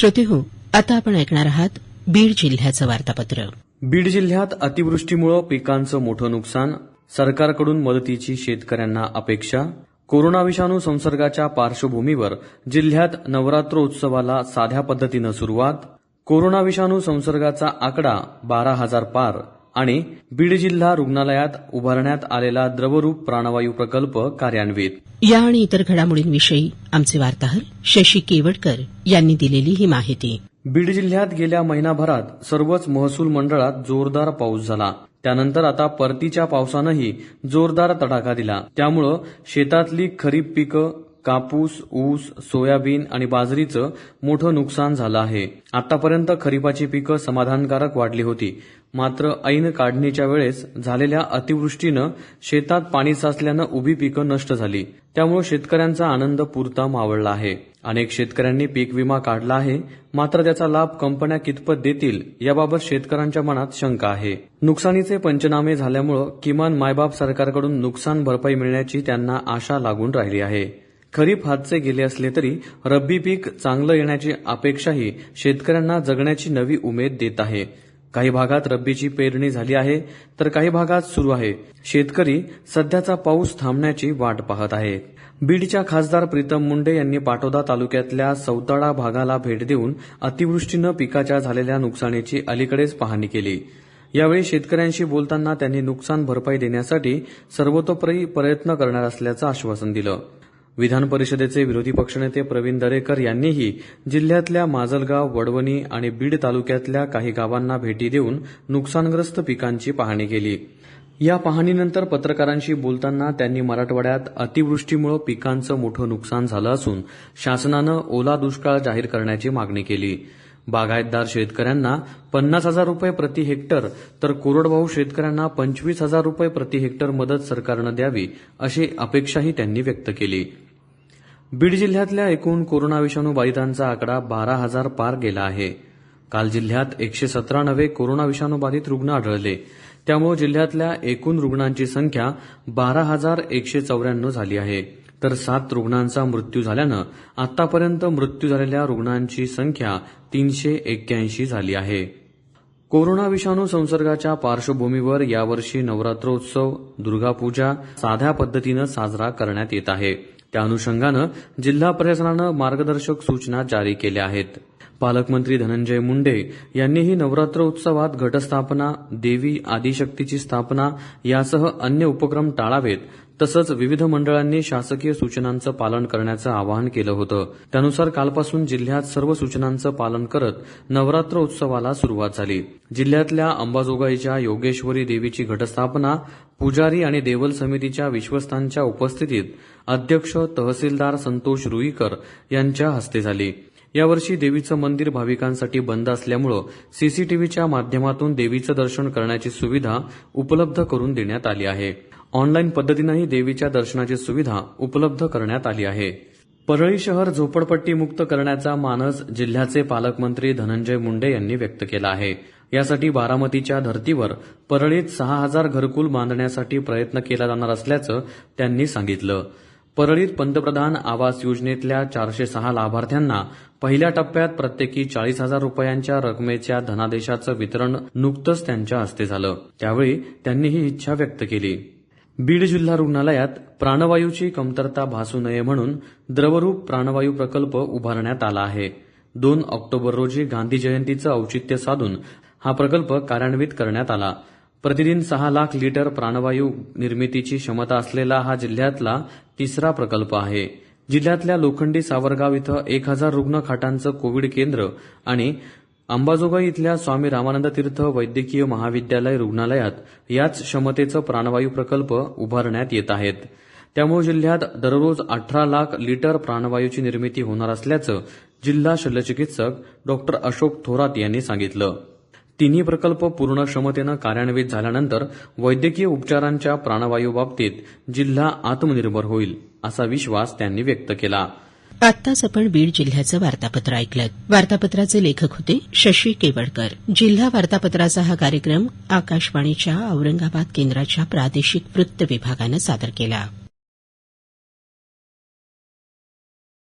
श्रोते हो आता आपण ऐकणार आहात बीड जिल्ह्याचं वार्तापत्र. बीड जिल्ह्यात अतिवृष्टीमुळे पिकांचं मोठं नुकसान सरकारकडून मदतीची शेतकऱ्यांना अपेक्षा कोरोना विषाणू संसर्गाच्या पार्श्वभूमीवर जिल्ह्यात नवरात्रोत्सवाला साध्या पद्धतीनं सुरुवात कोरोना विषाणू संसर्गाचा आकडा बारा हजार पार आणि बीड जिल्हा रुग्णालयात उभारण्यात आलेला द्रवरूप प्राणवायू प्रकल्प कार्यान्वित. या आणि इतर घडामोडींविषयी आमचे वार्ताहर शशी केवडकर यांनी दिलेली ही माहिती. बीड जिल्ह्यात गेल्या महिनाभरात सर्वच महसूल मंडळात जोरदार पाऊस झाला. त्यानंतर आता परतीच्या पावसानंही जोरदार तडाखा दिला. त्यामुळं शेतातली खरीप पिकं कापूस ऊस सोयाबीन आणि बाजरीचं मोठं नुकसान झालं आहे. आतापर्यंत खरीपाची पिकं समाधानकारक वाढली होती. मात्र ऐन काढणीच्या वेळेस झालेल्या अतिवृष्टीनं शेतात पाणी साचल्यानं उभी पिकं नष्ट झाली. त्यामुळे शेतकऱ्यांचा आनंद पुरता मावळला आहे. अनेक शेतकऱ्यांनी पीक विमा काढला आहे. मात्र त्याचा लाभ कंपन्या कितपत देतील याबाबत शेतकऱ्यांच्या मनात शंका आहे. नुकसानीचे पंचनामे झाल्यामुळं किमान मायबाप सरकारकडून नुकसान भरपाई मिळण्याची त्यांना आशा लागून राहिली आहे. खरीप हातचे गेले असले तरी रब्बी पीक चांगलं येण्याची अपेक्षाही शेतकऱ्यांना जगण्याची नवी उमेद देत आहे. काही भागात रब्बीची पेरणी झाली आहे तर काही भागात सुरू आहे. शेतकरी सध्याचा पाऊस थांबण्याची वाट पाहत आहे. बीडच्या खासदार प्रीतम मुंडे यांनी पाटोदा तालुक्यातल्या सौताडा भागाला भेट देऊन अतिवृष्टीनं पिकाच्या झालेल्या नुकसानीची अलीकडेच पाहणी केली. यावेळी शेतकऱ्यांशी बोलताना त्यांनी नुकसान भरपाई देण्यासाठी सर्वतोपरी प्रयत्न करणार असल्याचं आश्वासन दिलं. विधान परिषदेचे विरोधी पक्षनेते प्रवीण दरेकर यांनीही जिल्ह्यातल्या माजलगाव वडवणी आणि बीड तालुक्यातल्या काही गावांना भेटी देऊन नुकसानग्रस्त पिकांची पाहणी केली. या पाहणीनंतर पत्रकारांशी बोलताना त्यांनी मराठवाड्यात अतिवृष्टीमुळे पिकांचं मोठं नुकसान झालं असून शासनानं ओला दुष्काळ जाहीर करण्याची मागणी केली. बागायतदार शेतकऱ्यांना पन्नास हजार रुपये प्रति हेक्टर तर कोरडवाहू शेतकऱ्यांना पंचवीस हजार रुपये प्रति हेक्टर मदत सरकारनं द्यावी अशी अपेक्षाही त्यांनी व्यक्त केली. बीड जिल्ह्यातल्या एकूण कोरोना विषाणू बाधितांचा आकडा बारा हजार पार गेला आहे. काल जिल्ह्यात एकशे सतरा नवे कोरोना विषाणू बाधित रुग्ण आढळले. त्यामुळे जिल्ह्यातल्या एकूण रुग्णांची संख्या बारा हजार एकशे चौऱ्याण्णव झाली आहे. तर सात रुग्णांचा मृत्यू झाल्यानं आतापर्यंत मृत्यू झालेल्या रुग्णांची संख्या तीनशे एक्क्याऐंशी झाली आहे. कोरोना विषाणू संसर्गाच्या पार्श्वभूमीवर यावर्षी नवरात्रोत्सव दुर्गापूजा साध्या पद्धतीनं साजरा करण्यात येत आहे. त्या अनुषंगानं जिल्हा प्रशासनानं मार्गदर्शक सूचना जारी केल्या आहेत. पालकमंत्री धनंजय मुंडे यांनीही नवरात्र उत्सवात घटस्थापना देवी आदिशक्तीची स्थापना यासह अन्य उपक्रम टाळावेत तसंच विविध मंडळांनी शासकीय सूचनांचं पालन करण्याचं आवाहन केलं होतं. त्यानुसार कालपासून जिल्ह्यात सर्व सूचनांचं पालन करत नवरात्र उत्सवाला सुरुवात झाली. जिल्ह्यातल्या अंबाजोगाईच्या योगेश्वरी देवीची घटस्थापना पुजारी आणि देवल समितीच्या विश्वस्तांच्या उपस्थितीत अध्यक्ष तहसीलदार संतोष रुईकर यांच्या हस्ते झाली. यावर्षी देवीचं मंदिर भाविकांसाठी बंद असल्यामुळं सीसीटीव्हीच्या माध्यमातून देवीचं दर्शन करण्याची सुविधा उपलब्ध करून देण्यात आली आहे. ऑनलाईन पद्धतीनंही देवीच्या दर्शनाची सुविधा उपलब्ध करण्यात आली आहे. परळी शहर झोपडपट्टी मुक्त करण्याचा मानस जिल्ह्याचे पालकमंत्री धनंजय मुंडे यांनी व्यक्त केला आहे. यासाठी बारामतीच्या धर्तीवर परळीत सहा हजार घरकुल बांधण्यासाठी प्रयत्न केला जाणार असल्याचं त्यांनी सांगितलं. परळीत पंतप्रधान आवास योजनेतल्या चारशे सहा लाभार्थ्यांना पहिल्या टप्प्यात प्रत्येकी चाळीस हजार रुपयांच्या रकमेच्या धनादेशाचं वितरण नुकतंच त्यांच्या हस्ते झालं. त्यावेळी त्यांनी ही इच्छा व्यक्त केली. बीड जिल्हा रुग्णालयात प्राणवायूची कमतरता भासू नये म्हणून द्रवरूप प्राणवायू प्रकल्प उभारण्यात आला आहे. दोन ऑक्टोबर रोजी गांधी जयंतीचं औचित्य साधून हा प्रकल्प कार्यान्वित करण्यात आला. प्रतिदिन सहा लाख लिटर प्राणवायू निर्मितीची क्षमता असलेला हा जिल्ह्यातला तिसरा प्रकल्प आहे. जिल्ह्यातल्या लोखंडी सावरगाव इथं एक हजार रुग्ण खाटांचं कोविड केंद्र आणि अंबाजोगाई इथल्या स्वामी रामानंद तीर्थ वैद्यकीय महाविद्यालय रुग्णालयात याच क्षमतेचं प्राणवायू प्रकल्प उभारण्यात येत आहेत. त्यामुळे जिल्ह्यात दररोज अठरा लाख लिटर प्राणवायूची निर्मिती होणार असल्याचं जिल्हा शल्यचिकित्सक डॉक्टर अशोक थोरात यांनी सांगितलं. तिन्ही प्रकल्प पूर्ण क्षमतेनं कार्यान्वित झाल्यानंतर वैद्यकीय उपचारांच्या प्राणवायू बाबतीत जिल्हा आत्मनिर्भर होईल असा विश्वास त्यांनी व्यक्त केला. आत्ताच आपण बीड जिल्ह्याचं वार्तापत्र ऐकलं वार्तापत्राचे लेखक होते शशी केवडकर. जिल्हा वार्तापत्राचा हा कार्यक्रम आकाशवाणीच्या औरंगाबाद केंद्राच्या प्रादेशिक वृत्त विभागानं सादर केला.